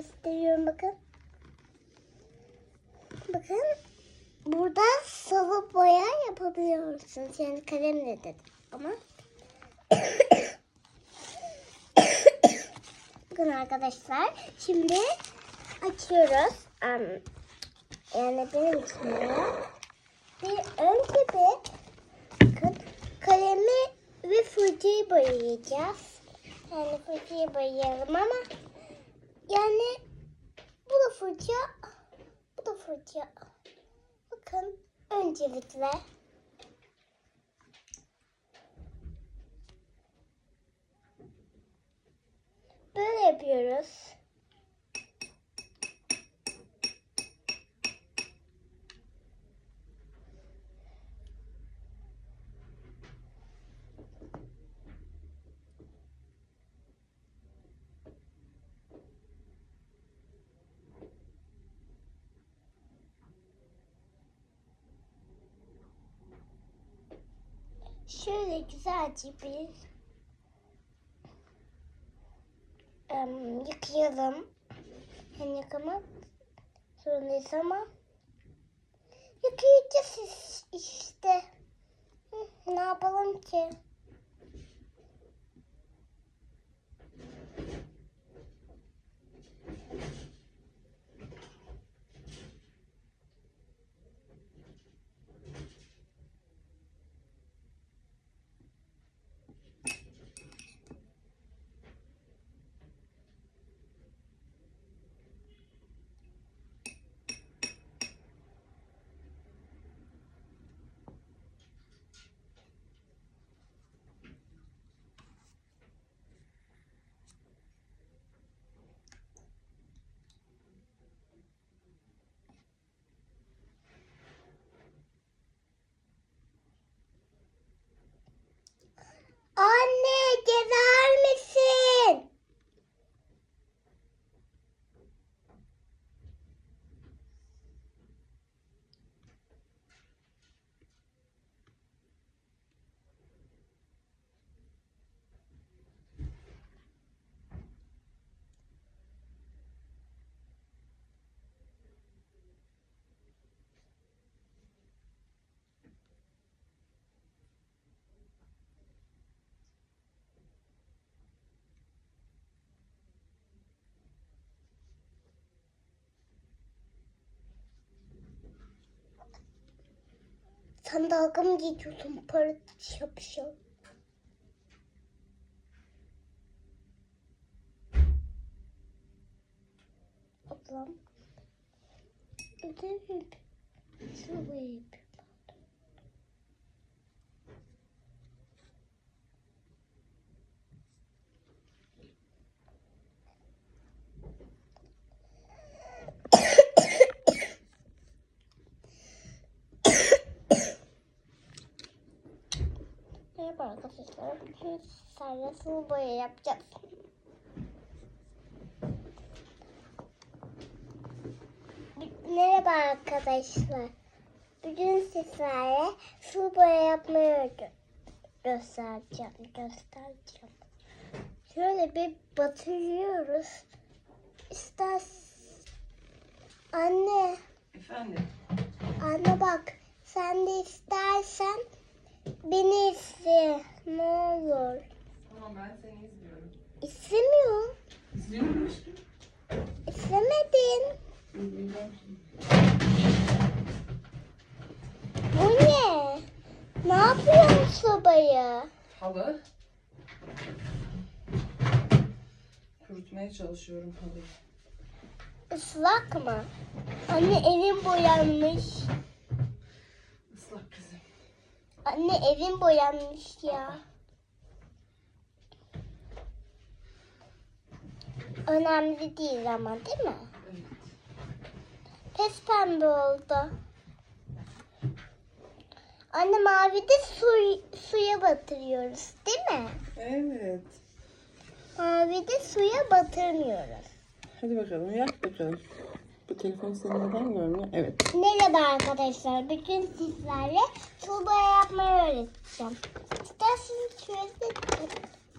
Gösteriyorum bakın. Bakın. Burada sıvı boya yapabiliyorsunuz. Yani kalemle de ama. bakın arkadaşlar. Şimdi açıyoruz. Am, yani benim için. Bir önce bir bakın kalemi ve fırçayı boyayacağız. Yani fırçayı boyayalım ama yani bu da fırça, bu da fırça. Bakın öncelikle böyle yapıyoruz. Şöyle güzelce bir em, yıkayalım. Yani yıkamak zorundayız ama yıkayacağız işte. Ne yapalım ki? Sen dalga mı geçiyorsun? Para yapışıyor. Ablam. Ödev yap. Sıvı yap. Merhaba arkadaşlar. Sıvı boya yapacağız. Merhaba arkadaşlar. Bugün sizlerle sıvı boya yapmayı gö- göstereceğim. Göstereceğim. Şöyle bir batırıyoruz. İster Anne, Efendim? anne bak. Sen de istersen beni iste. Ne olur. Tamam ben seni izliyorum. İstemiyorum. İzliyorum işte. İstemedin. İzleyeceğim. Bu ne? Ne yapıyorsun sobayı? Halı. Kurutmaya çalışıyorum halıyı. Islak mı? Anne evin boyanmış. Anne evin boyanmış ya. Önemli değil ama değil mi? Evet. Pes pembe oldu. Anne mavi de su, suya batırıyoruz değil mi? Evet. Mavi de suya batırmıyoruz. Hadi bakalım yak bakalım. Bu telefon seni neden görmüyor? Evet. Merhaba arkadaşlar. Bugün sizlerle yapmayı öğreteceğim. İsterseniz şöyle de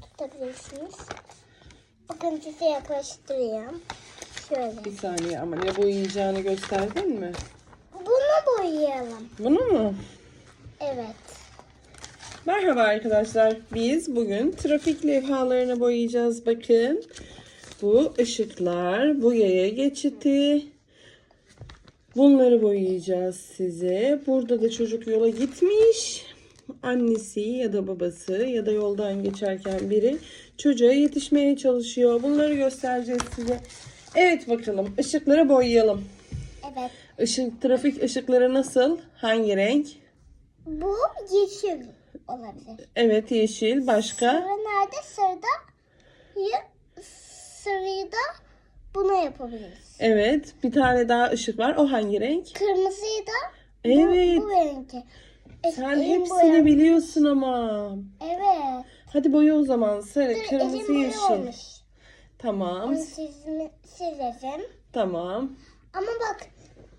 tutabilirsiniz. Bakın size yaklaştırayım. Şöyle. Bir saniye ama ne boyayacağını gösterdin mi? Bunu boyayalım. Bunu mu? Evet. Merhaba arkadaşlar. Biz bugün trafik levhalarını boyayacağız. Bakın. Bu ışıklar, bu yaya geçiti. Bunları boyayacağız size. Burada da çocuk yola gitmiş. Annesi ya da babası ya da yoldan geçerken biri çocuğa yetişmeye çalışıyor. Bunları göstereceğiz size. Evet bakalım. Işıkları boyayalım. Evet. Işık, trafik ışıkları nasıl? Hangi renk? Bu yeşil olabilir. Evet yeşil. Başka? Sarı nerede? Sarıda ya sarıyı da buna yapabiliriz. Evet. Bir tane daha ışık var. O hangi renk? Kırmızıyı da Evet. bu, bu renkte. Sen Elim hepsini boya- biliyorsun ama. Evet. Hadi boya o zaman. Sarı, Dur, kırmızı, boya yeşil. olmuş. Tamam. Onu sizin, silerim. Tamam. Ama bak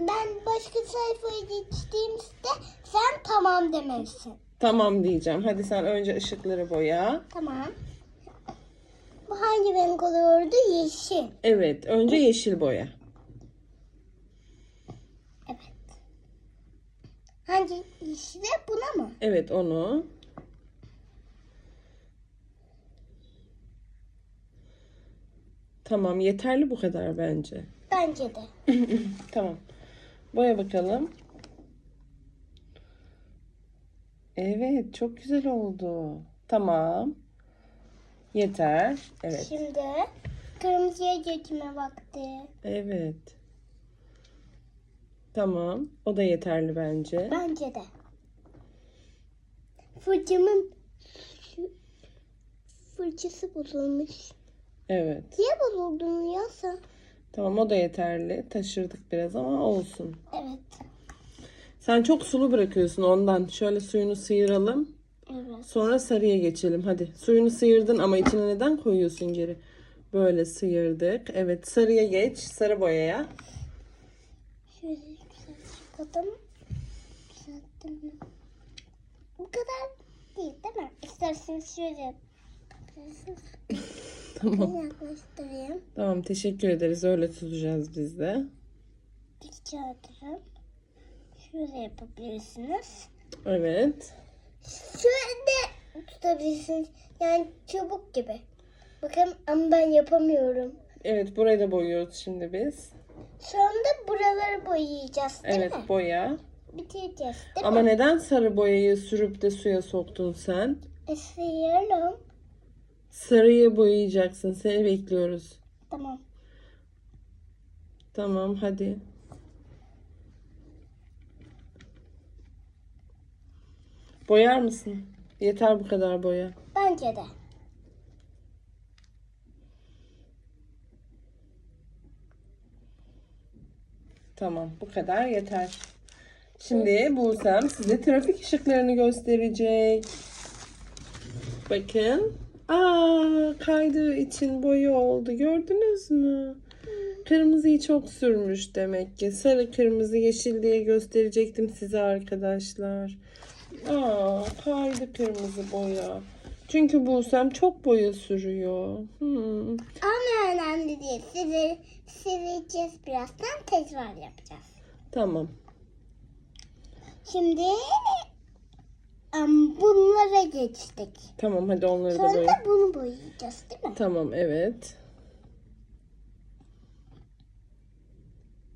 ben başka sayfaya geçtiğimizde sen tamam demelisin. Tamam diyeceğim. Hadi sen önce ışıkları boya. Tamam. Bu hangi renk oluyordu? Yeşil. Evet. Önce yeşil boya. Evet. Hangi yeşile? Buna mı? Evet onu. Tamam yeterli bu kadar bence. Bence de. Tamam. Boya bakalım. Evet, çok güzel oldu. Tamam. Yeter. Evet. Şimdi kırmızıya geçme vakti. Evet. Tamam. O da yeterli bence. Bence de. Fırçamın fırçası bozulmuş. Evet. Niye bozuldu ya sen? Tamam o da yeterli. Taşırdık biraz ama olsun. Evet. Sen çok sulu bırakıyorsun ondan. Şöyle suyunu sıyıralım. Evet. Sonra sarıya geçelim. Hadi. Suyunu sıyırdın ama içine neden koyuyorsun geri? Böyle sıyırdık. Evet sarıya geç. Sarı boyaya. Şöyle güzel. Düzelttim mi? Bu kadar değil değil mi? İsterseniz şöyle. Tamam. Yaklaştırayım. Tamam teşekkür ederiz. Öyle tutacağız biz de. Rica ederim. Şöyle yapabilirsiniz. Evet. Şöyle tutabilirsiniz. Yani çubuk gibi. Bakın ama ben yapamıyorum. Evet burayı da boyuyoruz şimdi biz. Sonra buraları boyayacağız değil Evet mi? boya. Bitireceğiz değil Ama mi? neden sarı boyayı sürüp de suya soktun sen? Esiyorum. Sarıyı boyayacaksın. Seni bekliyoruz. Tamam. Tamam hadi. Boyar mısın? Yeter bu kadar boya. Bence de. Tamam bu kadar yeter. Şimdi Buse'm size trafik ışıklarını gösterecek. Bakın. Aa kaydığı için boya oldu. Gördünüz mü? Kırmızıyı çok sürmüş demek ki. Sarı, kırmızı, yeşil diye gösterecektim size arkadaşlar. Aa kaydı kırmızı boya. Çünkü Buse'm çok boya sürüyor. Hmm. Ama önemli değil. Sizi sileceğiz birazdan. Tekrar yapacağız. Tamam. Şimdi em, bunlara geçtik. Tamam hadi onları da Sonra da bunu boyayacağız değil mi? Tamam evet.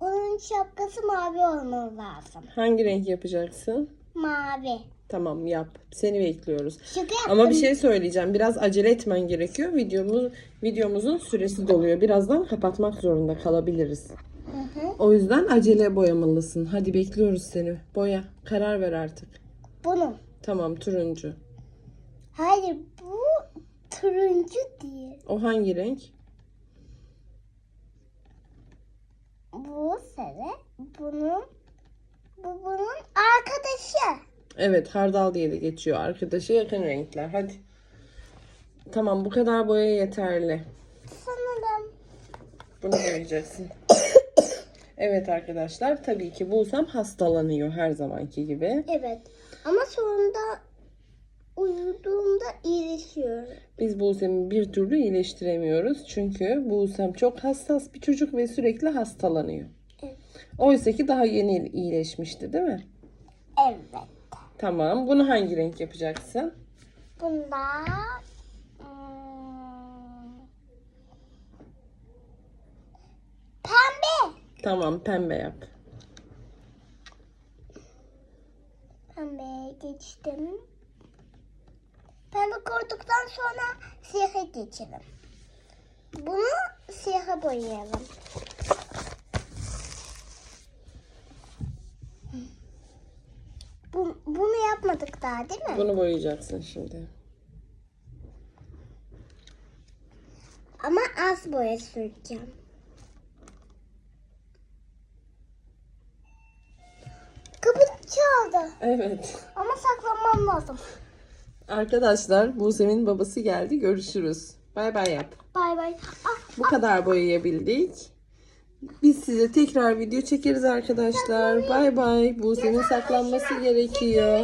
Onun şapkası mavi olmalı lazım. Hangi renk yapacaksın? Mavi. Tamam yap. Seni bekliyoruz. Şaka. Ama bir şey söyleyeceğim. Biraz acele etmen gerekiyor. Videomuz videomuzun süresi doluyor. Birazdan kapatmak zorunda kalabiliriz. Hı hı. O yüzden acele boyamalısın. Hadi bekliyoruz seni. Boya. Karar ver artık. Bunu. Tamam turuncu. Hayır bu turuncu değil. O hangi renk? Bu sarı. Bunun bu bunun arkadaşı. Evet hardal diye de geçiyor. Arkadaşı yakın renkler. Hadi. Tamam bu kadar boya yeterli. Sanırım. Bunu boyayacaksın. Evet arkadaşlar tabii ki Buse'm hastalanıyor her zamanki gibi. Evet. Ama sonunda uyuduğumda iyileşiyorum. Biz Buse'mi bir türlü iyileştiremiyoruz. Çünkü Buse'm çok hassas bir çocuk ve sürekli hastalanıyor. Oysa ki daha yeni iyileşmişti değil mi? Evet. Tamam. Bunu hangi renk yapacaksın? Bunda hmm, pembe. Tamam pembe yap. Pembeye geçtim. Pembe koyduktan sonra siyaha geçelim. Bunu siyaha boyayalım. Bu, bunu yapmadık daha değil mi? Bunu boyayacaksın şimdi. Ama az boya süreceğim. Kapı çaldı. Evet. Ama saklanmam lazım. Arkadaşlar Buse'min babası geldi. Görüşürüz. Bay bay yap. Bay bay. Ah, Bu kadar boyayabildik. Biz size tekrar video çekeriz arkadaşlar. Bay bay. Buse'nin saklanması gerekiyor.